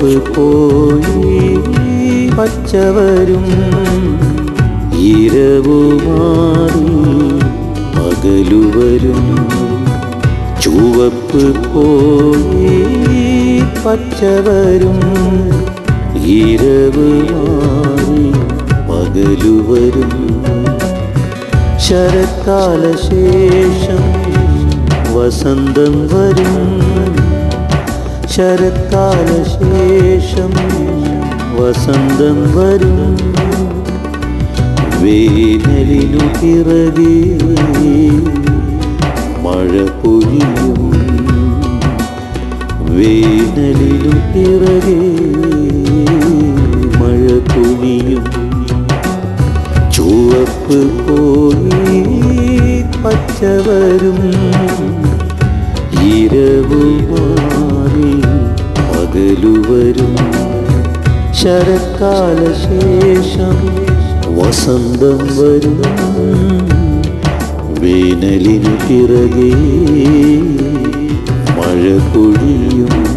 ചുവപ്പ് പോയി പച്ചവരും ഇരവുമാറി പകലുവരും. ചുവപ്പ് പോയി പച്ചവരും ഇരവ് മാറി പകലുവരും. ശരത്കാലശേഷം വസന്തം വരും. ശരത്കാല ശേഷം വസന്തം വരും. വേനലിനു പിറകെ മഴ പൊഴിയും. വേനലിനു പിറകെ മഴ പൊഴിയും. ചുവപ്പ് പോയി പച്ചവരും ഇരവുമാ പകലുവരും. ശരക്കാലശേഷം വസന്തം വരും. വേനലിനു പിറകെ മഴ പൊഴിയും.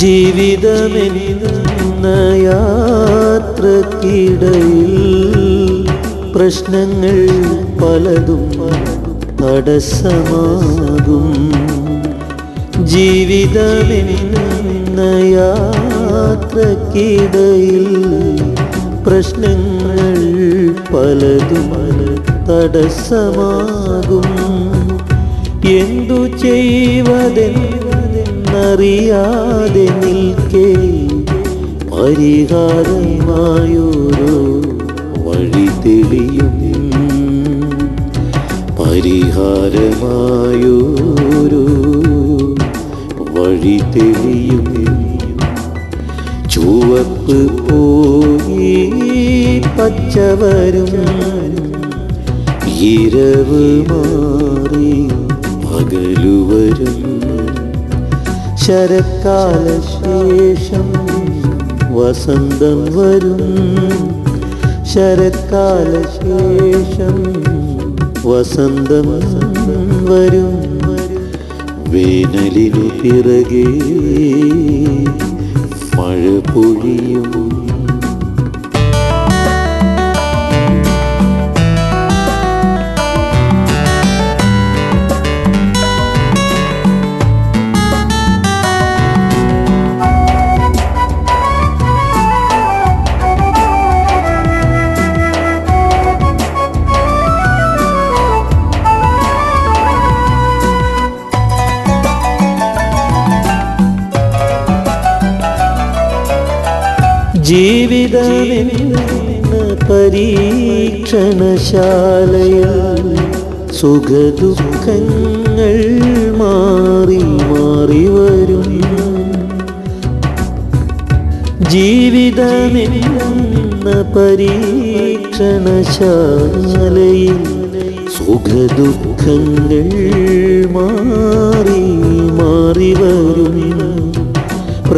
ജീവിതമെന്ന യാത്രക്കിടയിൽ പ്രശ്നങ്ങൾ പലതും തടസ്സമാകും. ജീവിതമെന്ന യാത്രക്കിടയിൽ പ്രശ്നങ്ങൾ പലതും തടസ്സമാകും. എന്തു ചെയ്വതെന്നറിയാതെ നിൽക്കേ പരിഹാരമായൊരു വഴി തെളിയും. പരിഹാരമായൊരു വഴി തെളിയും. ചുവപ്പ് പോയി പച്ചവരും ഇരവ് ശരക്കാല ശേഷം വസന്തം വരും. ശരത്കാലശേഷം വസന്തം വരും. വേനലിനു പിറകെ ജീവിതമെന്ന പരീക്ഷണശാലയിൽ സുഖദുഃഖങ്ങൾ മാറി മാറി വരും. ജീവിതമെന്ന പരീക്ഷണശാലയിൽ സുഖദുഃഖങ്ങൾ മാറി മാറി വരും.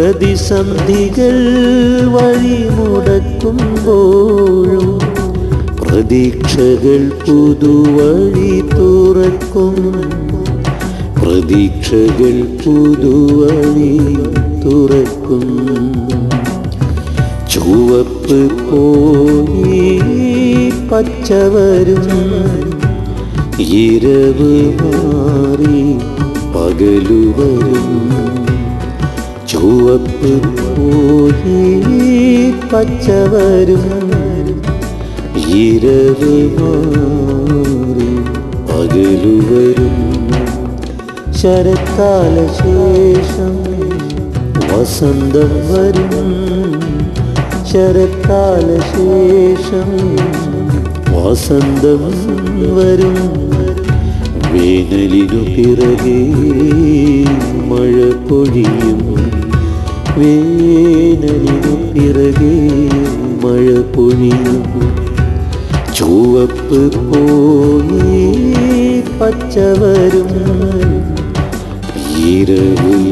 പ്രതിസന്ധികൾ വഴിമുടക്കുമ്പോഴും പ്രതീക്ഷകൾ പുതുവഴി തുറക്കും. പ്രതീക്ഷകൾ പുതുവഴി തുറക്കും. ചുവപ്പ് പോയി പച്ചവരും ഇരവ് മാറി പകലുവരും. ചുവപ്പ് പോയി പച്ചവരും ഇരവ് പകലുവരും ശരത്കാല ശേഷം വസന്തം വരും. ശരത്കാല ശേഷം വസന്തം വരും. വേനലിനു പിറകെ മഴ പൊഴിയും. വേനലിനു പിറകെ മഴ പൊഴിയും ചുവപ്പ് പോയി പച്ചവരും ഇരവിൽ